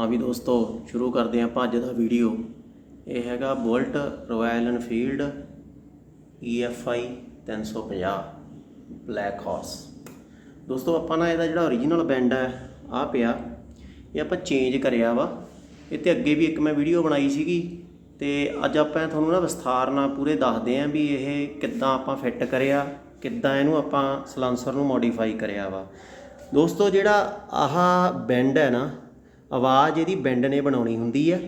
ਹਾਂ ਵੀ ਦੋਸਤੋ, ਸ਼ੁਰੂ ਕਰਦੇ ਹਾਂ ਆਪਾਂ ਅੱਜ ਦਾ ਵੀਡੀਓ ਇਹ ਹੈਗਾ bullet royal enfield EFI 350 black horse. ਦੋਸਤੋ, ਆਪਾਂ ਨਾ ਇਹਦਾ ਜਿਹੜਾ ਓਰੀਜਨਲ ਬੈਂਡ ਹੈ ਆ ਪਿਆ। ਇਹ ਆਪਾਂ ਚੇਂਜ ਕਰਿਆ ਵਾ। ਇਹ ਤੇ ਅੱਗੇ ਵੀ ਇੱਕ ਮੈਂ ਵੀਡੀਓ ਬਣਾਈ ਸੀਗੀ ਤੇ ਅੱਜ ਆਪਾਂ ਤੁਹਾਨੂੰ ਨਾ ਵਿਸਥਾਰ ਨਾਲ ਪੂਰੇ ਦੱਸਦੇ ਆਂ ਵੀ ਇਹ ਕਿੱਦਾਂ ਆਪਾਂ ਫਿੱਟ ਕਰਿਆ, ਕਿੱਦਾਂ ਇਹਨੂੰ ਆਪਾਂ ਸਲੈਂਸਰ ਨੂੰ ਮੋਡੀਫਾਈ ਕਰਿਆ ਵਾ। ਦੋਸਤੋ, ਜਿਹੜਾ ਆਹ ਬੈਂਡ ਹੈ ਨਾ ਆਵਾਜ਼ ਇਹਦੀ ਬੈਂਡ ਨੇ ਬਣਾਉਣੀ ਹੁੰਦੀ ਹੈ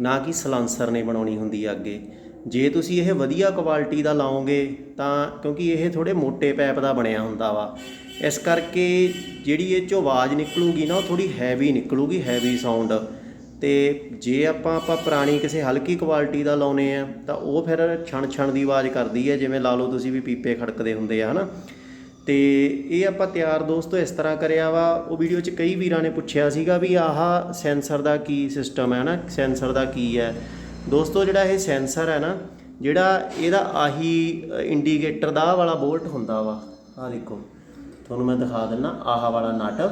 ਨਾ ਕਿ ਸਲਾਂਸਰ ਨੇ ਬਣਾਉਣੀ ਹੁੰਦੀ ਹੈ ਅੱਗੇ। ਜੇ ਤੁਸੀਂ ਇਹ ਵਧੀਆ ਕੁਆਲਿਟੀ ਦਾ ਲਾਓਗੇ, ਤਾਂ ਕਿਉਂਕਿ ਇਹ ਥੋੜੇ ਮੋٹے ਪੈਪ ਦਾ ਬਣਿਆ ਹੁੰਦਾ ਵਾ। ਇਸ ਕਰਕੇ ਜਿਹੜੀ ਇਹ ਚੋਂ ਆਵਾਜ਼ ਨਿਕਲੂਗੀ ਨਾ, ਉਹ ਥੋੜੀ ਹੈਵੀ ਨਿਕਲੂਗੀ ਹੈਵੀ ਸਾਊਂਡ ਤੇ ਜੇ ਆਪਾਂ ਆਪਾਂ ਪੁਰਾਣੀ ਕਿਸੇ ਹਲਕੀ ਕੁਆਲਿਟੀ ਦਾ ਲਾਉਨੇ ਆ, ਤਾਂ ਉਹ ਫਿਰ ਛਣ ਛਣ ਦੀ ਆਵਾਜ਼ ਕਰਦੀ ਹੈ ਜਿਵੇਂ ਲਾ ਲਓ ਤੁਸੀਂ ਵੀ ਪੀਪੇ ਖੜਕਦੇ ਹੁੰਦੇ ਆ, ਹਨਾ? ਤੇ ਇਹ ਆਪਾਂ ਤਿਆਰ ਦੋਸਤੋ ਇਸ ਤਰ੍ਹਾਂ ਕਰਿਆ ਵਾ, ਉਹ ਵੀਡੀਓ 'ਚ ਕਈ ਵੀਰਾਂ ਨੇ ਪੁੱਛਿਆ ਸੀਗਾ ਵੀ ਆਹ ਸੈਂਸਰ ਦਾ ਕੀ ਸਿਸਟਮ ਹੈ ਨਾ ਸੈਂਸਰ ਦਾ ਕੀ ਹੈ। ਦੋਸਤੋ ਜਿਹੜਾ ਇਹ ਸੈਂਸਰ ਹੈ ਨਾ, ਜਿਹੜਾ ਇਹਦਾ ਆਹੀ ਇੰਡੀਕੇਟਰ ਦਾ ਆਹ ਵਾਲਾ ਬੋਲਟ ਹੁੰਦਾ ਵਾ, ਆਹ ਦੇਖੋ, ਤੁਹਾਨੂੰ ਮੈਂ ਦਿਖਾ ਦਿੰਨਾ, ਆਹ ਵਾਲਾ ਨਟ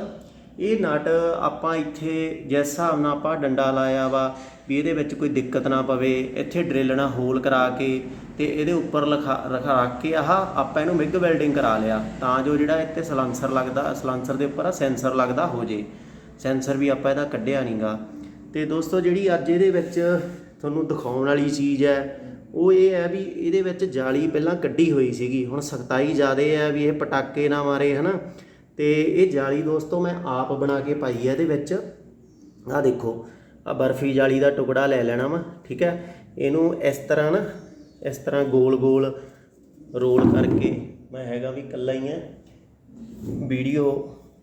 ਇਹ ਨਟ ਆਪਾਂ ਇੱਥੇ ਜਿਸ ਹਿਸਾਬ ਨਾਲ ਆਪਾਂ ਡੰਡਾ ਲਾਇਆ ਵਾ, ਵੀ ਇਹਦੇ ਵਿੱਚ ਕੋਈ ਦਿੱਕਤ ਨਾ ਪਵੇ, ਇੱਥੇ ਡਰਿਲ ਨਾਲ ਹੋਲ ਕਰਾ ਕੇ ਤੇ ਇਹਦੇ ਉੱਪਰ ਲਖਾ, ਰਖਾ ਰੱਖ ਕੇ ਆਹ ਆਪਾਂ ਇਹਨੂੰ ਮਿਗ ਵੈਲਡਿੰਗ ਕਰਾ ਲਿਆ, ਤਾਂ ਜੋ ਜਿਹੜਾ ਇੱਥੇ ਸਲਾਂਸਰ ਲੱਗਦਾ, ਸਲਾਂਸਰ ਦੇ ਉੱਪਰ ਆ ਸੈਂਸਰ ਲੱਗਦਾ ਹੋ ਜੇ। ਸੈਂਸਰ ਵੀ ਆਪਾਂ ਇਹਦਾ ਕੱਢਿਆ ਨਹੀਂਗਾ ਤੇ ਦੋਸਤੋ ਜਿਹੜੀ ਅੱਜ ਇਹਦੇ ਵਿੱਚ ਤੁਹਾਨੂੰ ਦਿਖਾਉਣ ਵਾਲੀ ਚੀਜ਼ ਹੈ, ਉਹ ਇਹ ਹੈ ਵੀ ਇਹਦੇ ਵਿੱਚ ਜਾਲੀ ਪਹਿਲਾਂ ਕੱਢੀ ਹੋਈ ਸੀਗੀ, ਹੁਣ ਸਖਤਾਈ ਜ਼ਿਆਦੇ ਹੈ ਵੀ ਇਹ ਪਟਾਕੇ ਨਾ ਮਾਰੇ, ਹਨਾ? ਤੇ ਇਹ ਜਾਲੀ ਦੋਸਤੋ ਮੈਂ ਆਪ ਬਣਾ ਕੇ ਪਾਈ ਹੈ ਇਹਦੇ ਵਿੱਚ। ਆਹ ਦੇਖੋ ਆ ਬਰਫੀ ਜਾਲੀ ਦਾ ਟੁਕੜਾ ਲੈ ਲੈਣਾ ਵਾ, ਠੀਕ ਹੈ? ਇਹਨੂੰ ਇਸ ਤਰ੍ਹਾਂ ਨਾ ਇਸ ਤਰ੍ਹਾਂ ਗੋਲ ਗੋਲ ਰੋਲ ਕਰਕੇ ਮੈਂ ਹੈਗਾ ਵੀ ਇਕੱਲਾ ਹੀ ਆ। ਵੀਡੀਓ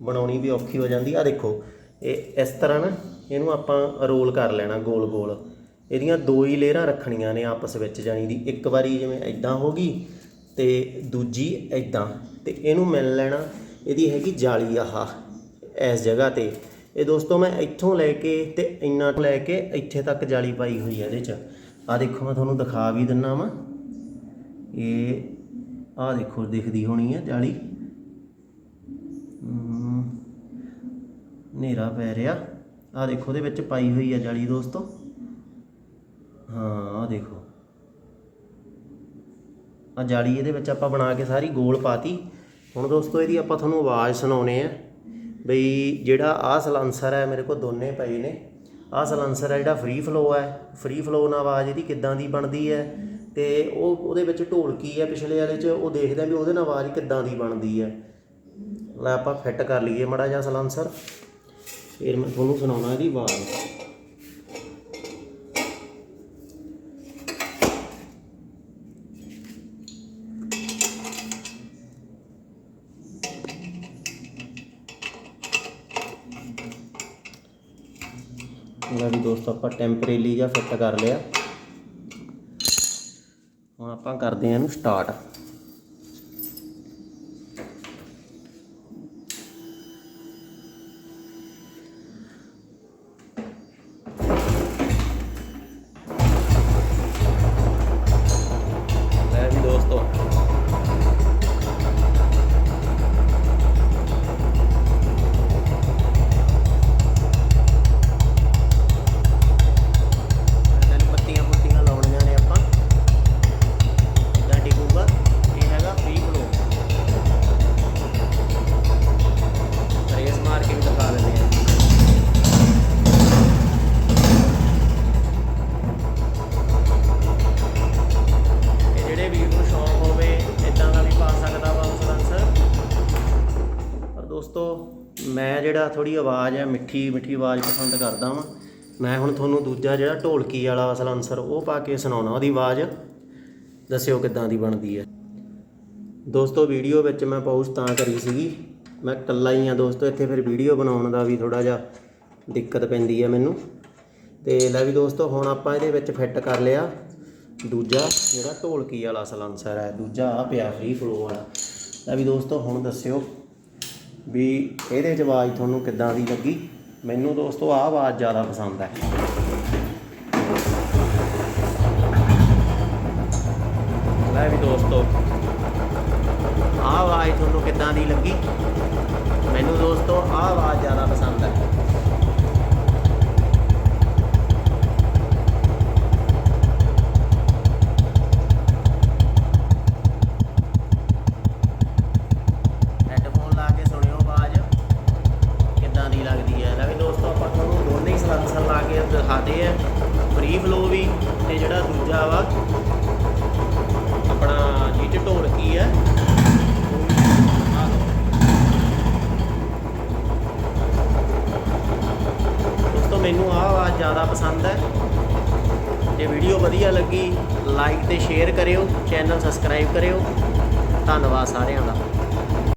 ਬਣਾਉਣੀ ਵੀ ਔਖੀ ਹੋ ਜਾਂਦੀ। ਆ ਦੇਖੋ, ਇਹ ਇਸ ਤਰ੍ਹਾਂ ਨਾ ਇਹਨੂੰ ਆਪਾਂ ਰੋਲ ਕਰ ਲੈਣਾ ਗੋਲ ਗੋਲ। ਇਹਦੀਆਂ ਦੋ ਹੀ ਲੇਅਰਾਂ ਰੱਖਣੀਆਂ ਨੇ ਆਪਸ ਵਿੱਚ, ਜਾਣੀ ਦੀ ਇੱਕ ਵਾਰੀ ਜਿਵੇਂ ਐਦਾਂ ਹੋ ਗਈ ਤੇ ਦੂਜੀ ਐਦਾਂ ਤੇ ਇਹਨੂੰ ਮਿਲ ਲੈਣਾ, ਇਹਦੀ ਹੈਗੀ ਜਾਲੀ ਆਹ, ਇਸ ਜਗ੍ਹਾ ਤੇ। ਇਹ ਦੋਸਤੋ ਮੈਂ ਇੱਥੋਂ ਲੈ ਕੇ ਤੇ ਇੰਨਾ ਤੋਂ ਲੈ ਕੇ ਇੱਥੇ ਤੱਕ ਜਾਲੀ ਪਾਈ ਹੋਈ ਹੈ ਇਹਦੇ 'ਚ। ਆ ਦੇਖੋ ਮੈਂ ਤੁਹਾਨੂੰ ਦਿਖਾ ਵੀ ਦਿੰਨਾ ਵਾਂ। ਇਹ ਆ ਦੇਖੋ ਦਿਖਦੀ ਹੋਣੀ ਹੈ ਜਾਲੀ। ਹਨੇਰਾ ਪੈ ਰਿਹਾ। ਆ ਦੇਖੋ ਉਹਦੇ ਵਿੱਚ ਪਾਈ ਹੋਈ ਹੈ ਜਾਲੀ ਦੋਸਤੋ। ਹਾਂ ਆ ਦੇਖੋ। ਆ ਜਾਲੀ ਇਹਦੇ ਵਿੱਚ ਆਪਾਂ ਬਣਾ ਕੇ ਸਾਰੀ ਗੋਲ ਪਾਤੀ। ਹੁਣ ਦੋਸਤੋ ਇਹਦੀ ਆਪਾਂ ਤੁਹਾਨੂੰ ਆਵਾਜ਼ ਸੁਣਾਉਣੇ ਆ। ਬਈ ਜਿਹੜਾ ਆਹ ਸਲੈਂਸਰ ਹੈ, ਮੇਰੇ ਕੋਲ ਦੋਨੇ ਪਏ ਨੇ। ਆਹ ਸਲੈਂਸਰ ਹੈ ਜਿਹੜਾ ਫ੍ਰੀ ਫਲੋ ਹੈ ਫ੍ਰੀ ਫਲੋ ਨਾਲ ਆਵਾਜ਼ ਇਹਦੀ ਕਿੱਦਾਂ ਦੀ ਬਣਦੀ ਹੈ ਤੇ ਉਹ ਉਹਦੇ ਵਿੱਚ ਢੋਲਕੀ ਹੈ ਪਿਛਲੇ ਵਾਲੇ 'ਚ, ਉਹ ਦੇਖਦੇ ਆ ਵੀ ਉਹਦੇ ਨਾਲ ਆਵਾਜ਼ ਕਿੱਦਾਂ ਦੀ ਬਣਦੀ ਹੈ ਲੈ ਆਪਾਂ ਫਿੱਟ ਕਰ ਲਈਏ ਮੜਾ ਜਿਹਾ ਸਲੈਂਸਰ ਫਿਰ ਮੈਂ ਤੁਹਾਨੂੰ ਸੁਣਾਉਣਾ ਇਹਦੀ ਆਵਾਜ਼। ਇਹਦਾ ਵੀ ਦੋਸਤੋ, ਆਪਾਂ ਟੈਂਪਰੇਰੀ ਜਾਂ ਫਿੱਟ ਕਰ ਲਿਆ। ਹੁਣ ਆਪਾਂ ਕਰਦੇ ਹਾਂ ਇਹਨੂੰ ਸਟਾਰਟ ਮੈਂ ਜਿਹੜਾ ਥੋੜੀ ਆਵਾਜ਼ ਹੈ, ਮਿੱਠੀ ਮਿੱਠੀ ਆਵਾਜ਼ ਪਸੰਦ ਕਰਦਾ ਵਾਂ। ਮੈਂ ਹੁਣ ਤੁਹਾਨੂੰ ਦੂਜਾ ਜਿਹੜਾ ਢੋਲਕੀ ਵਾਲਾ ਅਸਲ ਸਲੈਂਸਰ ਉਹ ਪਾ ਕੇ ਸੁਣਾਉਣਾ, ਉਹਦੀ ਆਵਾਜ਼। ਦੱਸਿਓ ਕਿੱਦਾਂ ਦੀ ਬਣਦੀ ਹੈ। ਦੋਸਤੋ ਵੀਡੀਓ ਵਿੱਚ ਮੈਂ ਪੌਜ਼ ਤਾਂ ਕਰੀ ਸੀਗੀ। ਮੈਂ ਇਕੱਲਾ ਹੀ ਆ ਦੋਸਤੋ, ਇੱਥੇ ਫਿਰ ਵੀਡੀਓ ਬਣਾਉਣ ਦਾ ਵੀ ਥੋੜਾ ਜਿਹਾ ਦਿੱਕਤ ਪੈਂਦੀ ਹੈ ਮੈਨੂੰ। ਤੇ ਲੈ ਵੀ ਦੋਸਤੋ, ਹੁਣ ਆਪਾਂ ਇਹਦੇ ਵਿੱਚ ਫਿੱਟ ਕਰ ਲਿਆ। ਦੂਜਾ ਜਿਹੜਾ ਢੋਲਕੀ ਵਾਲਾ ਸਲੈਂਸਰ ਹੈ, ਦੂਜਾ ਆ ਪਿਆ ਫ੍ਰੀ ਫਲੋ ਵਾਲਾ। ਲੈ ਵੀ ਦੋਸਤੋ, ਹੁਣ ਦੱਸਿਓ। ਵੀ ਇਹਦੇ 'ਚ ਆਵਾਜ਼ ਤੁਹਾਨੂੰ ਕਿੱਦਾਂ ਦੀ ਲੱਗੀ? ਮੈਨੂੰ ਦੋਸਤੋ, ਆਹ ਆਵਾਜ਼ ਜ਼ਿਆਦਾ ਪਸੰਦ ਹੈ। ਲੈ ਵੀ ਦੋਸਤੋ, ਆਹ ਆਵਾਜ਼ ਤੁਹਾਨੂੰ ਕਿੱਦਾਂ ਦੀ ਲੱਗੀ? ਮੈਨੂੰ ਦੋਸਤੋ, ਆਹ ਆਵਾਜ਼ ਜ਼ਿਆਦਾ ਪਸੰਦ ਦੂਜਾ ਵਾ ਆਪਣਾ ਜੀਟ ਢੋਲਕੀ ਹੈ? ਦੋਸਤੋ, ਮੈਨੂੰ ਆਹ ਆਵਾਜ਼ ਜ਼ਿਆਦਾ ਪਸੰਦ ਹੈ। ਜੇ ਵੀਡੀਓ ਵਧੀਆ ਲੱਗੀ ਲਾਈਕ ਤੇ ਸ਼ੇਅਰ ਕਰਿਓ ਚੈਨਲ ਸਬਸਕ੍ਰਾਈਬ ਕਰਿਓ। ਧੰਨਵਾਦ ਸਾਰਿਆਂ ਦਾ।